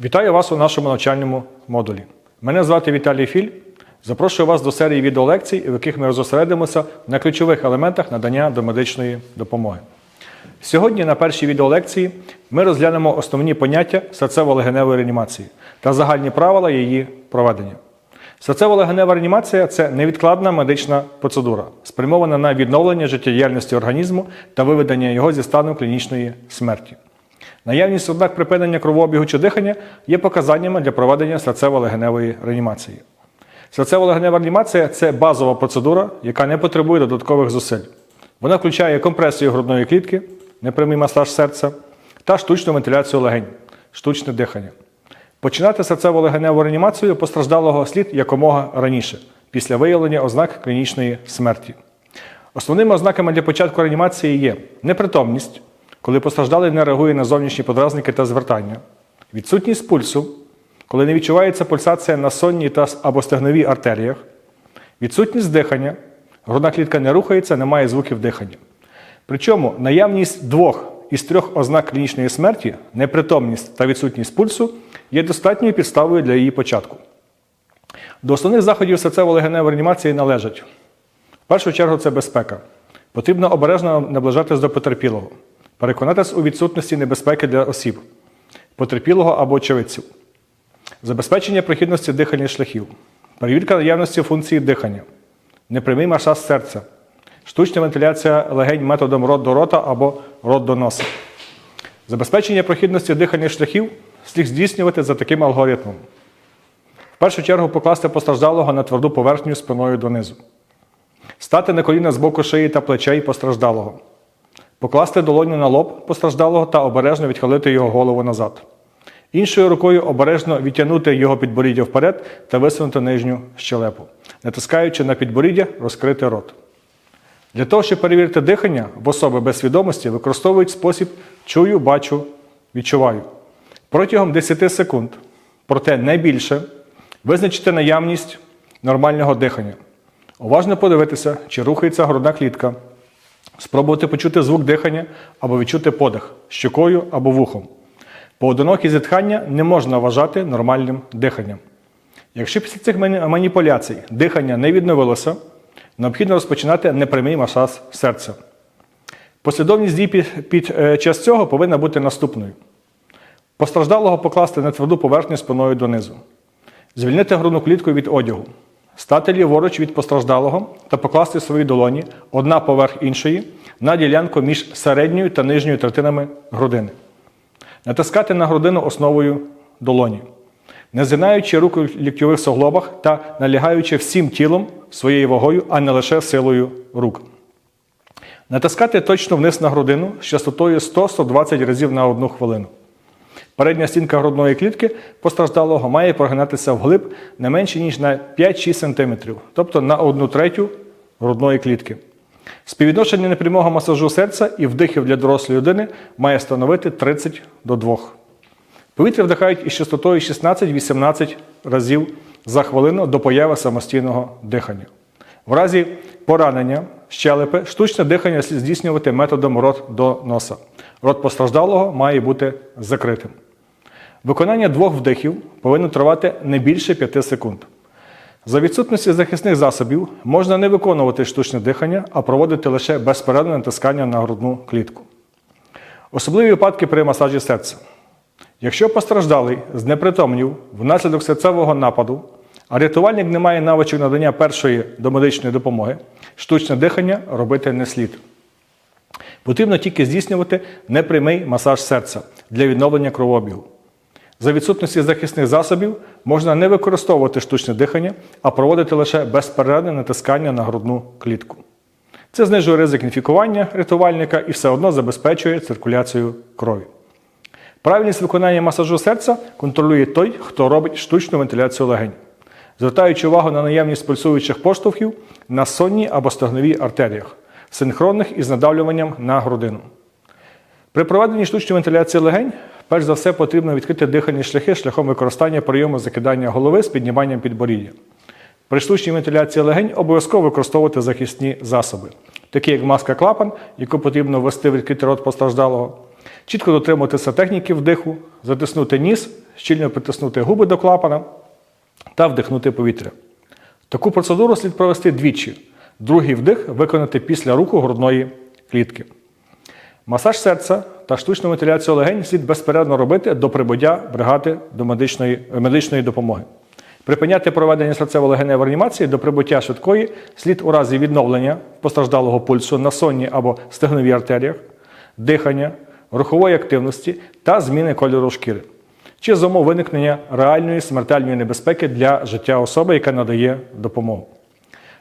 Вітаю вас у нашому навчальному модулі. Мене звати Віталій Філь. Запрошую вас до серії відеолекцій, в яких ми зосередимося на ключових елементах надання домедичної допомоги. Сьогодні на першій відеолекції ми розглянемо основні поняття серцево-легеневої реанімації та загальні правила її проведення. Серцево-легенева реанімація це невідкладна медична процедура, спрямована на відновлення життєдіяльності організму та виведення його зі стану клінічної смерті. Наявність ознак припинення кровообігу чи дихання є показаннями для проведення серцево-легеневої реанімації. Серцево-легенева реанімація це базова процедура, яка не потребує додаткових зусиль. Вона включає компресію грудної клітки, непрямий масаж серця та штучну вентиляцію легень, штучне дихання. Починати серцево-легеневу реанімацію постраждалого слід якомога раніше, після виявлення ознак клінічної смерті. Основними ознаками для початку реанімації є непритомність, коли постраждалий не реагує на зовнішні подразники та звертання, відсутність пульсу, коли не відчувається пульсація на сонній та або стегновій артеріях, відсутність дихання, грудна клітка не рухається, немає звуків дихання. Причому наявність двох із трьох ознак клінічної смерті, непритомність та відсутність пульсу, є достатньою підставою для її початку. До основних заходів серцево-легеневої реанімації належать в першу чергу це безпека. Потрібно обережно наближатись до потерпілого, переконатись у відсутності небезпеки для осіб, потерпілого або очевидців, забезпечення прохідності дихальних шляхів, перевірка наявності функції дихання, непрямий масаж серця, штучна вентиляція легень методом рот до рота або рот до носа. Забезпечення прохідності дихальних шляхів слід здійснювати за таким алгоритмом. В першу чергу покласти постраждалого на тверду поверхню спиною донизу. Стати на коліна з боку шиї та плечей постраждалого. Покласти долоню на лоб постраждалого та обережно відхилити його голову назад. Іншою рукою обережно відтягнути його підборіддя вперед та висунути нижню щелепу, натискаючи на підборіддя, розкрити рот. Для того, щоб перевірити дихання в особи без свідомості, використовують спосіб чую, бачу, відчуваю. Протягом 10 секунд, проте не більше, визначити наявність нормального дихання. Уважно подивитися, чи рухається грудна клітка, спробувати почути звук дихання або відчути подих щокою або вухом. Поодинокі зітхання не можна вважати нормальним диханням. Якщо після цих маніпуляцій дихання не відновилося, необхідно розпочинати непрямий масаж серця. Послідовність дій під, під е, час цього повинна бути наступною: постраждалого покласти на тверду поверхню спиною донизу, звільнити грудну клітку від одягу, стати ліворуч від постраждалого та покласти свої долоні одна поверх іншої на ділянку між середньою та нижньою третинами грудини. Натискати на грудину основою долоні, не згинаючи руку в ліктьових суглобах та налягаючи всім тілом своєю вагою, а не лише силою рук. Натискати точно вниз на грудину з частотою 100-120 разів на одну хвилину. Передня стінка грудної клітки постраждалого має прогинатися вглиб не менше, ніж на 5-6 см, тобто на 1 третю грудної клітки. Співвідношення непрямого масажу серця і вдихів для дорослої людини має становити 30 до 2. Повітря вдихають із частотою 16-18 разів за хвилину до появи самостійного дихання. В разі поранення щелепи штучне дихання слід здійснювати методом рот до носа. Рот постраждалого має бути закритим. Виконання двох вдихів повинно тривати не більше 5 секунд. За відсутності захисних засобів можна не виконувати штучне дихання, а проводити лише безперервне натискання на грудну клітку. Особливі випадки при масажі серця. Якщо постраждалий знепритомнів внаслідок серцевого нападу, а рятувальник не має навичок надання першої домедичної допомоги, штучне дихання робити не слід. Потрібно тільки здійснювати непрямий масаж серця для відновлення кровообігу. За відсутності захисних засобів можна не використовувати штучне дихання, а проводити лише безперервне натискання на грудну клітку. Це знижує ризик інфікування рятувальника і все одно забезпечує циркуляцію крові. Правильність виконання масажу серця контролює той, хто робить штучну вентиляцію легень, звертаючи увагу на наявність пульсуючих поштовхів на сонній або стегновій артеріях, синхронних із надавлюванням на грудину. При проведенні штучної вентиляції легень, перш за все, потрібно відкрити дихальні шляхи шляхом використання прийому закидання голови з підніманням підборіддя. При штучній вентиляції легень обов'язково використовувати захисні засоби, такі як маска клапан, яку потрібно ввести в відкритий рот постраждалого, чітко дотримуватися техніки вдиху, затиснути ніс щільно притиснути губи до клапана та вдихнути повітря. Таку процедуру слід провести двічі. Другий вдих виконати після руху грудної клітки. Масаж серця та штучну вентиляцію легень слід безперервно робити до прибуття бригади до медичної, медичної допомоги. Припиняти проведення серцево-легеневої реанімації до прибуття швидкої слід у разі відновлення постраждалого пульсу на сонній або стегновій артеріях, дихання, рухової активності та зміни кольору шкіри, чи за умов виникнення реальної смертельної небезпеки для життя особи, яка надає допомогу.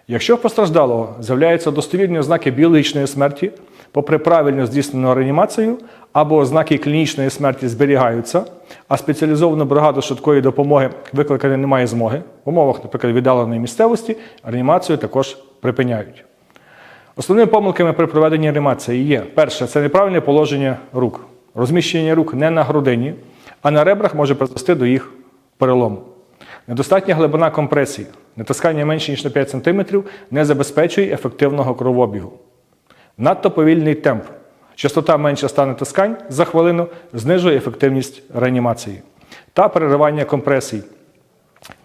Якщо в постраждалого з'являються достовірні ознаки біологічної смерті, попри правильно здійснену реанімацію, або ознаки клінічної смерті зберігаються, а спеціалізовану бригаду швидкої допомоги викликати немає змоги, в умовах, наприклад, віддаленої місцевості, реанімацію також припиняють. Основними помилками при проведенні реанімації є: перше це неправильне положення рук. Розміщення рук не на грудині, а на ребрах може призвести до їх перелому. Недостатня глибина компресії, натискання менше ніж на 5 см не забезпечує ефективного кровообігу. Надто повільний темп. Частота менше 100 натискань за хвилину знижує ефективність реанімації та переривання компресій.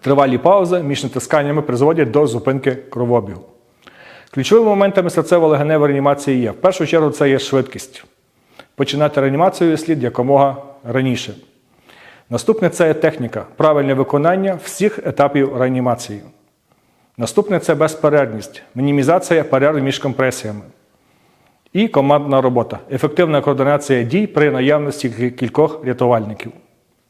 Тривалі паузи між натисканнями призводять до зупинки кровообігу. Ключовими моментами серцево-легеневої реанімації є: в першу чергу це є швидкість. Починати реанімацію слід якомога раніше. Наступне це є техніка, правильне виконання всіх етапів реанімації. Наступне це безперервність, мінімізація перерв між компресіями. І командна робота, ефективна координація дій при наявності кількох рятувальників.